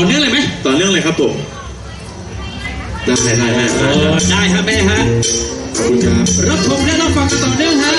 ต่อเนื่องเลยไหมต่อเนื่องเลยครับผมได้ได้ได้ได้ฮะแม่ฮะขอบคุณครับรับชมและรับฟังกันต่อเนื่องฮะ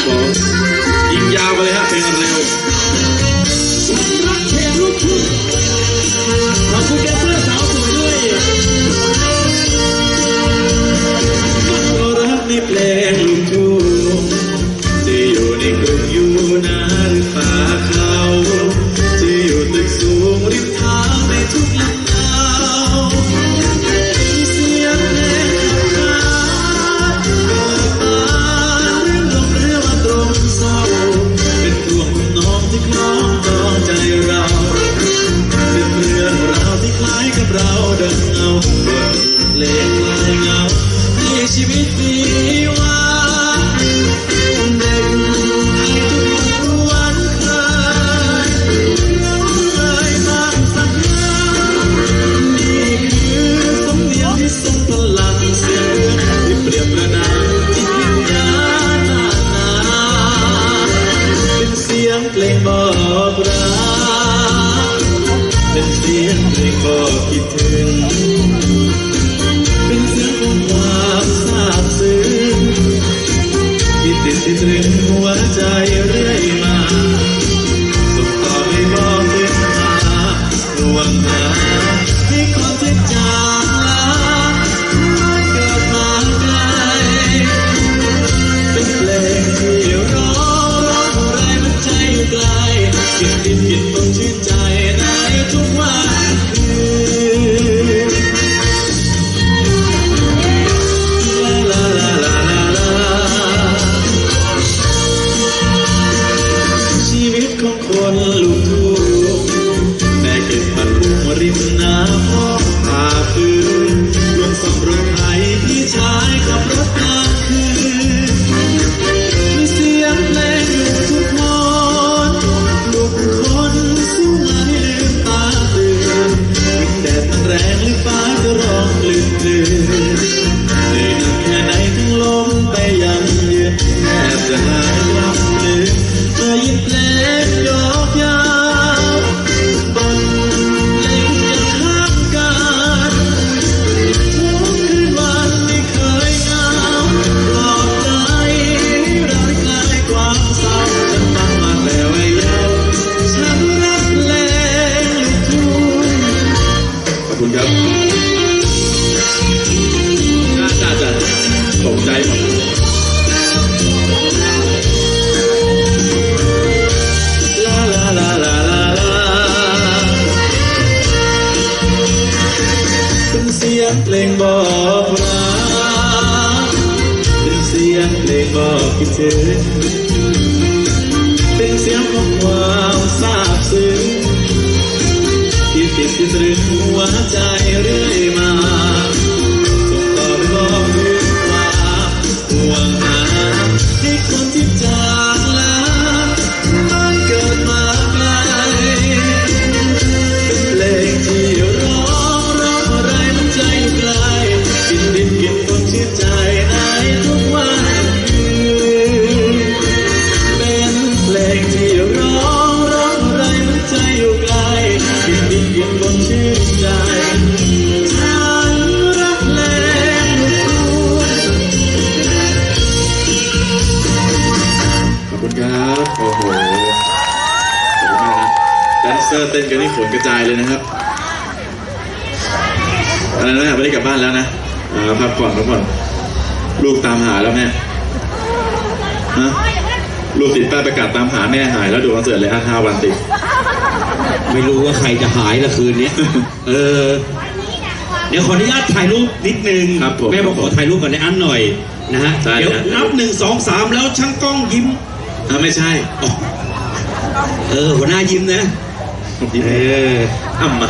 rien n'évoque Tem sempre um qual sabe-se que te três a ar นเซอร์เต้นกันนี่ขนกระจายเลยนะครับอะไรนะไม่ได้กลับบ้านแล้วนะพักผ่อนพักผ่อนลูกตามหาแล้วแม่ฮะลูกติดป้าประกาศตามหาแม่หายแล้วดูคอนเสิร์ตเลยอาห้าวันติดไม่รู้ว่าใครจะหายละคืนนี้เออ เดี๋ยวขออนุญาตถ่ายรูปนิดนึงครับผมแม่บอกขอถ่ายรูปกับในอันหน่อยนะฮะเดี๋ยวนับหนึ่งสองสามแล้วช่างกล้องยิ้มอ่าไม่ใช่ เออหัวหน้ายิ้มนะ 耶那么